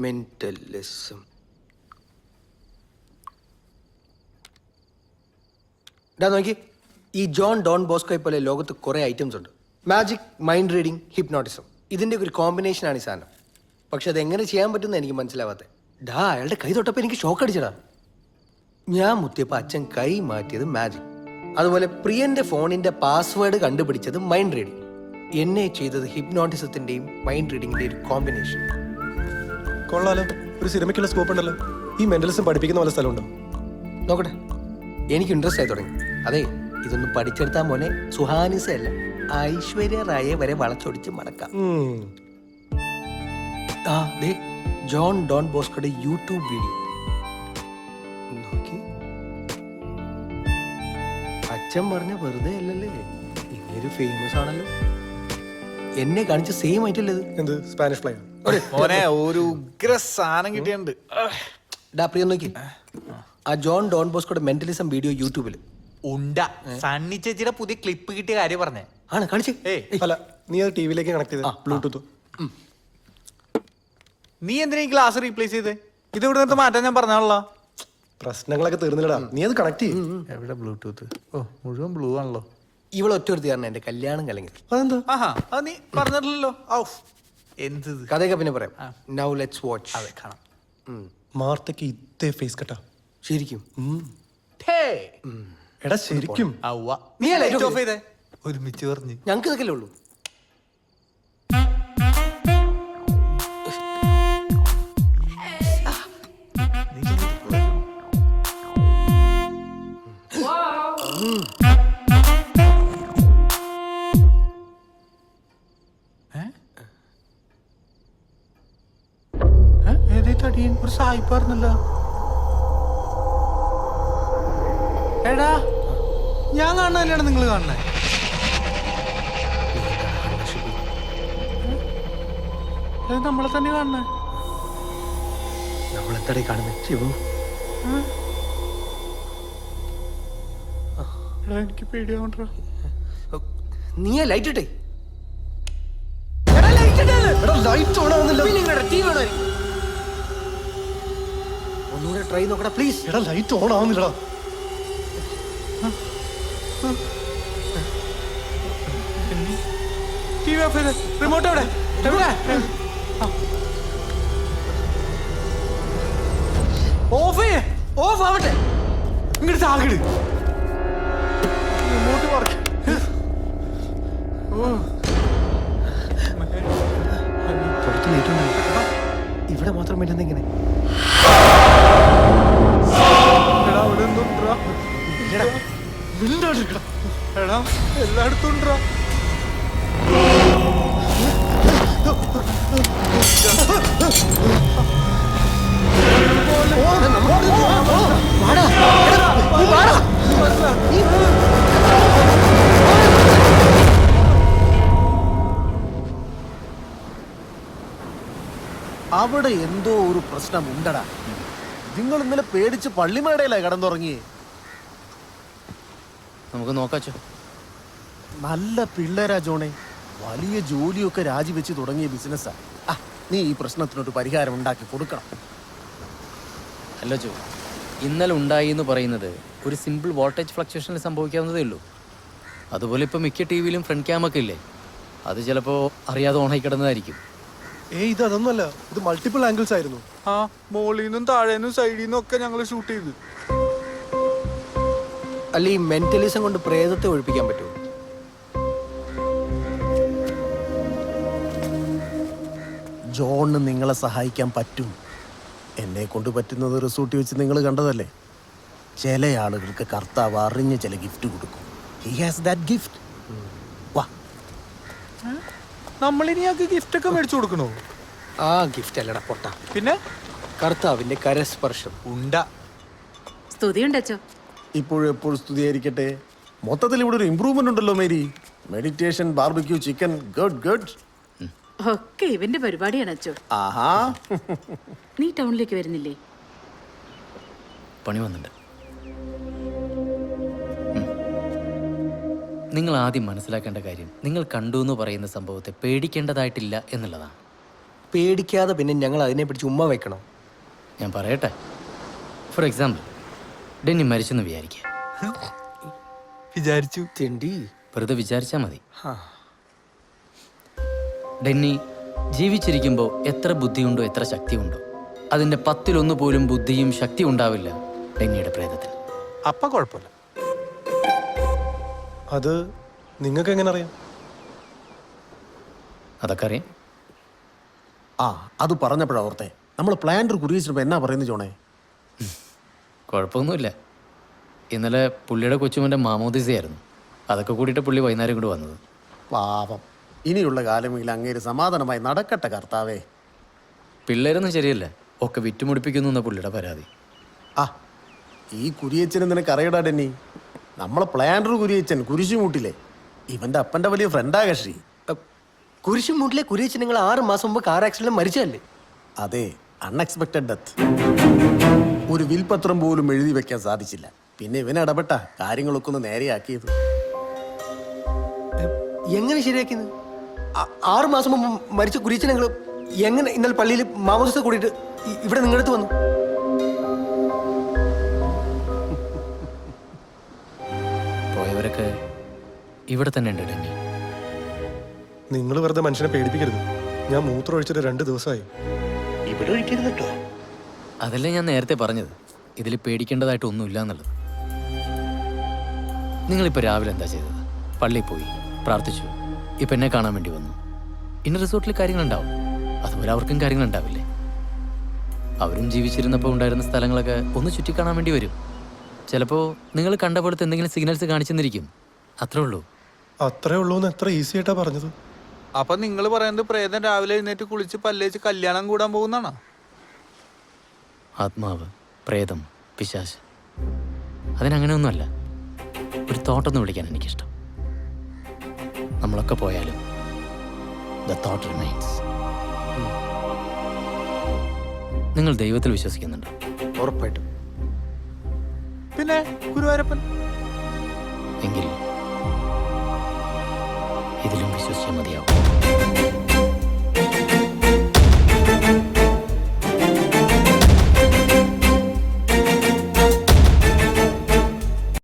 Mentalism ഇതാ നോക്കി. ഈ ജോൺ ഡോൺ ബോസ്കോയെ പോലെ ലോകത്ത് കുറേ ഐറ്റംസ് ഉണ്ട്. മാജിക് മൈൻഡ് റീഡിംഗ് ഹിപ്നോട്ടിസം ഇതിന്റെ ഒരു കോമ്പിനേഷനാണ് ഈ സാധനം. പക്ഷെ അതെങ്ങനെ ചെയ്യാൻ പറ്റുമെന്ന് എനിക്ക് മനസ്സിലാവാത്തത് ഡാ അയാളുടെ കൈ തൊട്ടപ്പോൾ എനിക്ക് ഷോക്ക് അടിച്ചടാ ഞാൻ മുത്തിയപ്പോൾ അച്ഛൻ കൈ മാറ്റിയത് മാജിക് അതുപോലെ പ്രിയന്റെ ഫോണിന്റെ പാസ്വേഡ് കണ്ടുപിടിച്ചത് മൈൻഡ് റീഡിംഗ് എന്നെ ചെയ്തത് ഹിപ്നോട്ടിസത്തിന്റെയും മൈൻഡ് റീഡിങ്ങിന്റെയും ഒരു കോമ്പിനേഷൻ കൊള്ളാലോ. ഒരു സിനിമയ്ക്കുള്ള സ്കോപ്പ് ഉണ്ടല്ലോ. ഈ മെന്റലിസം പഠിപ്പിക്കുന്ന വല്ല സ്ഥലമുണ്ടോ? നോക്കട്ടെ. എനിക്ക് ഇൻട്രസ്റ്റ് ആയി തുടങ്ങി. അതെ ഇതൊന്നും പഠിച്ചെടുത്താൽ മോനെ സുഹാനിസ അല്ല ഐശ്വര്യ റായെ വരെ വളച്ചൊടിച്ച് മടക്കാം. ആ ദേ ജോൺ ഡോൺ ബോസ്കോയുടെ യൂട്യൂബ് വീഡിയോ. നോക്കി. അച്ഛൻ പറഞ്ഞ വെറുതെ അല്ലല്ലേ? ഇങ്ങനെ ഫേമസ് ആണല്ലോ. എന്നെ കാണിച്ച സെയിം ആയിട്ടല്ലേ ഇത്? എന്ത്? സ്പാനിഷ് ഫ്ലൈ മോനെ ഒരു ഉഗ്ര സാധനം കിട്ടിയിട്ടുണ്ട്. ഡാ പ്രിയ നോക്കി. ആ ജോൺ ഡോൺ ബോസ്കോയുടെ മെന്റലിസം വീഡിയോ യൂട്യൂബിൽ ഉണ്ട. സണ്ണി ചേച്ചിയുടെ പുതിയ ക്ലിപ്പ് കിട്ടിയ കാര്യം പറഞ്ഞേ. ആണ് കാണിച്ച്. ഏയ്. അല്ല നീ അത് ടിവിയിലേക്ക് കണക്ട് ചെയ്ത. ബ്ലൂടൂത്ത് നീ എന്തിനാ ഈ ഗ്ലാസ് റീപ്ലേസ് ചെയ്ത്? ഇത് ഇവിടെ നിന്ന് മാറ്റാൻ ഞാൻ പറഞ്ഞാണല്ലോ. പ്രശ്നങ്ങളൊക്കെ തീർന്നില്ലടാ. നീ അത് കണക്ട് ചെയ്യും. എവിടെ ബ്ലൂടൂത്ത് ഓ മുഴുവൻ ബ്ലൂ ആണല്ലോ. ഇവൾ ഒറ്റ ഒരു കാരണം എന്റെ കല്യാണം കലങ്ങി. അതെന്താ? ആഹാ അത് നീ പറഞ്ഞിട്ടില്ലല്ലോ. ഔഫ് എന്ത് ഇത്? കഥയൊക്കെ പിന്നെ പറയാം. നൗ ലെറ്റ്സ് വാച്ച് അതെ കാണാം. മാർത്തക്ക് ഇതേ ഫേസ് കട്ടാ. ശരിക്കും? എടാ ശരിക്കും. ഔവ്വ. നീ നീ അല്ലേ ലൈറ്റ് ഓഫ് ചെയ്തേ? ഒരുമിച്ച് പറഞ്ഞു. ഞങ്ങൾക്ക് ഇതൊക്കെ ഉള്ളൂ. സായിപ്പായിരുന്നല്ലോ എടാ ഞാൻ കാണുന്നതല്ലാണ് നിങ്ങൾ കാണുന്നേ? നമ്മളെ തന്നെ കാണുന്നേ? നമ്മൾ എന്തടേ കാണുന്നത് ശിവു എനിക്ക് പേടിയാവണ്ട നീ ലൈറ്റ് ഇട്ടേ. ലൈറ്റ് ഓൺ ആവുന്നില്ല. ഒന്നുകൂടെ ട്രൈ നോക്കടാ പ്ലീസ് എടാ ലൈറ്റ് ഓൺ ആവുന്നില്ലടാ. ടി വി ഓഫ് ചെയ്ത്. റിമോട്ട് എവിടെ? എവിടെ? ഓഫ് ചെയ്യേ. ഓഫ് ആവട്ടെ. ഇങ്ങോട്ട് താകിട്. റിമോട്ട് വർക്ക് പുറത്ത് ലൈറ്റ് ഉണ്ടായി ഇവിടെ മാത്രം പറ്റുന്ന ഇങ്ങനെ എടാ എല്ലായിടത്തും അവിടെ എന്തോ ഒരു പ്രശ്നം ഉണ്ടടാ. നിങ്ങൾ ഇന്നലെ പേടിച്ച് പള്ളിമേടയിലായി കടന്നുറങ്ങിയേ. നമുക്ക് നോക്കാച്ചോ നല്ല പിള്ളേരാ ജോണേ. വലിയ ജോലിയൊക്കെ രാജിവെച്ച് തുടങ്ങിയ ബിസിനസ്സാ. ആ നീ ഈ പ്രശ്നത്തിനൊരു പരിഹാരം ഉണ്ടാക്കി കൊടുക്കണം. അല്ല ജോ ഇന്നലെ ഉണ്ടായി എന്ന് പറയുന്നത് ഒരു സിമ്പിൾ വോൾട്ടേജ് ഫ്ലക്ച്വേഷനിൽ സംഭവിക്കാവുന്നതേ ഉള്ളൂ. അതുപോലെ ഇപ്പോൾ മിക്ക ടി വിയിലും ഫ്രണ്ട് ക്യാമൊക്കെ ഇല്ലേ? അത് ചിലപ്പോൾ അറിയാതെ ഓണായി കിടന്നതായിരിക്കും. ഏ ഇത് അതൊന്നുമല്ല. ഇത് മൾട്ടിപ്പിൾ ആംഗിൾസ് ആയിരുന്നു. ആ മോളിൽ നിന്നും താഴേന്നും സൈഡിൽ നിന്നും ഒക്കെ ഞങ്ങൾ ഷൂട്ട് ചെയ്ത്. അല്ല ഈ മെന്റലിസം കൊണ്ട് പ്രേതത്തെ ഒഴിപ്പിക്കാൻ പറ്റുമോ ജോണിന് നിങ്ങളെ സഹായിക്കാൻ പറ്റും. എന്നെ കൊണ്ട് പറ്റുന്നത് റിസോർട്ടിൽ വെച്ച് നിങ്ങൾ കണ്ടതല്ലേ? ചില ആളുകൾക്ക് കർത്താവ് അറിഞ്ഞ് ചില ഗിഫ്റ്റ് കൊടുക്കും. ഹി ഹാസ് ദാറ്റ് ഗിഫ്റ്റ് വാ. നമ്മളിനി ഞങ്ങൾക്ക് ഗിഫ്റ്റ് ഒക്കെ മേടിച്ചു കൊടുക്കണോ? ആ ഗിഫ്റ്റ് അല്ലടാ പൊട്ട. പിന്നെ? കർത്താവിന്റെ കരസ്പർശം. ഉണ്ട. സ്തുതിയുണ്ടച്ചോ ഇപ്പോഴും എപ്പോഴും സ്തുതിയായിരിക്കട്ടെ. മൊത്തത്തിൽ ഇവിടെ ഒരു ഇമ്പ്രൂവ്മെന്റ് ഉണ്ടല്ലോ Mary. Meditation barbecue chicken good good ഒക്കെ ഇവന്റെ പരിപാടിയാണ് അച്ചോ. ആഹാ. നീ ടൗണിലേക്ക് വരുന്നില്ലേ? പണി വന്നിട്ടുണ്ട് ഉം. നിങ്ങൾ ആദ്യം മനസ്സിലാക്കേണ്ട കാര്യം നിങ്ങൾ കണ്ടു എന്ന് പറയുന്ന സംഭവത്തെ പേടിക്കേണ്ടതായിട്ടില്ല എന്നുള്ളതാണ്. പേടിക്കാതെ പിന്നെ ഞങ്ങൾ അതിനെ പിടിച്ച് ഉമ്മ വെക്കണം? ഞാൻ പറയട്ടെ. ഫോർ എക്സാമ്പിൾ ഡെന്നി മരിച്ചെന്ന് വിചാരിക്കുക വിചാരിച്ചു. തെണ്ടി. വെറുതെ വിചാരിച്ചാൽ മതി. ഡെന്നി ജീവിച്ചിരിക്കുമ്പോൾ എത്ര ബുദ്ധിയുണ്ടോ എത്ര ശക്തിയുണ്ടോ. അതിന്റെ പത്തിലൊന്ന് പോലും ബുദ്ധിയും ശക്തി ഉണ്ടാവില്ല ഡെന്നിയുടെ പ്രേതത്തിൽ. അപ്പ കുഴപ്പമില്ല. അത് നിങ്ങൾക്ക് എങ്ങനെ അറിയാം? അതൊക്കെ അറിയാം. ആ അത് പറഞ്ഞപ്പോഴാ ഓർത്തെ. നമ്മൾ പ്ലാന്റർ കുറിയിച്ചപ്പോൾ എന്നാ പറയുന്നത് ജോണേ? കുഴപ്പമൊന്നുമില്ല. ഇന്നലെ പുള്ളിയുടെ കൊച്ചുമന്റെ മാമോദിസയായിരുന്നു. അതൊക്കെ കൂടിയിട്ട് പുള്ളി വൈകുന്നേരം കൂടി വന്നത്. പാപം ഇനിയുള്ള കാലമെങ്കിലും അങ്ങേര് സമാധാനമായി നടക്കട്ടെ കർത്താവേ. പിള്ളേരൊന്നും ശരിയല്ല. ഒക്കെ വിറ്റുമുടിപ്പിക്കുന്നു എന്ന പുള്ളിയുടെ പരാതി. ആ ഈ കുരിയച്ചനെ നിനക്ക് അറിയടാ ഡെന്നി. നമ്മളെ പ്ലാനർ കുരിയച്ചൻ കുരിശുമൂട്ടിലെ. ഇവന്റെ അപ്പന്റെ വലിയ ഫ്രണ്ടാ കക്ഷി. കുരിശുമൂട്ടിലെ കുരിയച്ചൻ നിങ്ങൾ ആറ് മാസം മുമ്പ് കാർ ആക്സിഡന്റ് മരിച്ചതല്ലേ? അതെ അൺഎക്സ്പെക്ടഡ് ഡെത്ത് ഒരു വിൽപത്രം പോലും എഴുതി വെക്കാൻ സാധിച്ചില്ല. പിന്നെ ഇവൻ ഇടപെട്ട കാര്യങ്ങളൊക്കെ ഒന്ന് നേരെയാക്കിയത്. എങ്ങനെ ശരിയാക്കിയത്? ആറ് മാസം മുമ്പ് മരിച്ച കുരിയച്ച് നിങ്ങൾ എങ്ങനെ ഇന്നലെ പള്ളിയിൽ മാമോദിസ കൂടിയിട്ട് ഇവിടെ നിങ്ങളടുത്ത് വന്നു? പോയവരൊക്കെ ഇവിടെ തന്നെ ഉണ്ട് ഡെന്നി നിങ്ങൾ വെറുതെ മനുഷ്യനെ പേടിപ്പിക്കരുത്. ഞാൻ മൂത്രം ഒഴിച്ചിട്ട് രണ്ട് ദിവസമായി. ഇവിടെ ഒഴിക്കരുത് കേട്ടോ. അതല്ലേ ഞാൻ നേരത്തെ പറഞ്ഞത്? ഇതിൽ പേടിക്കേണ്ടതായിട്ട് ഒന്നുമില്ല എന്നുള്ളത്. നിങ്ങളിപ്പോൾ രാവിലെ എന്താ ചെയ്തത്? പള്ളിയിൽ പോയി പ്രാർത്ഥിച്ചു. ഇപ്പം എന്നെ കാണാൻ വേണ്ടി വന്നു. ഇന്ന റിസോർട്ടിൽ കാര്യങ്ങളുണ്ടാവും. അതുപോലെ അവർക്കും കാര്യങ്ങളുണ്ടാവില്ലേ? അവരും ജീവിച്ചിരുന്നപ്പോൾ ഉണ്ടായിരുന്ന സ്ഥലങ്ങളൊക്കെ ഒന്ന് ചുറ്റിക്കാണാൻ വേണ്ടി വരും. ചിലപ്പോൾ നിങ്ങൾ കണ്ട പോലത്തെ എന്തെങ്കിലും സിഗ്നൽസ് കാണിച്ചെന്നിരിക്കും. അത്രേ ഉള്ളൂ. അത്രേ ഉള്ളൂ എന്ന് എത്ര ഈസി ആയിട്ടാ പറഞ്ഞത്. അപ്പൊ നിങ്ങൾ പറയുന്നത് പ്രേതം രാവിലെ എഴുന്നേറ്റ് കുളിച്ച് പല്ലേച്ച് കല്യാണം കൂടാൻ പോകുന്നാണോ ആത്മാവ് പ്രേതം പിശാശ് അതിനങ്ങനെയൊന്നുമല്ല. ഒരു തോട്ടൊന്ന് വിളിക്കാൻ എനിക്കിഷ്ടം. നമ്മളൊക്കെ പോയാലും ദ തോട്ട് റിമൈൻസ് നിങ്ങൾ ദൈവത്തിൽ വിശ്വസിക്കുന്നുണ്ടോ? ഉറപ്പായിട്ടും. പിന്നെ ഗുരുവായൂരപ്പൻ? എങ്കിൽ ഇതിലും വിശ്വസിച്ചാൽ മതിയാവും.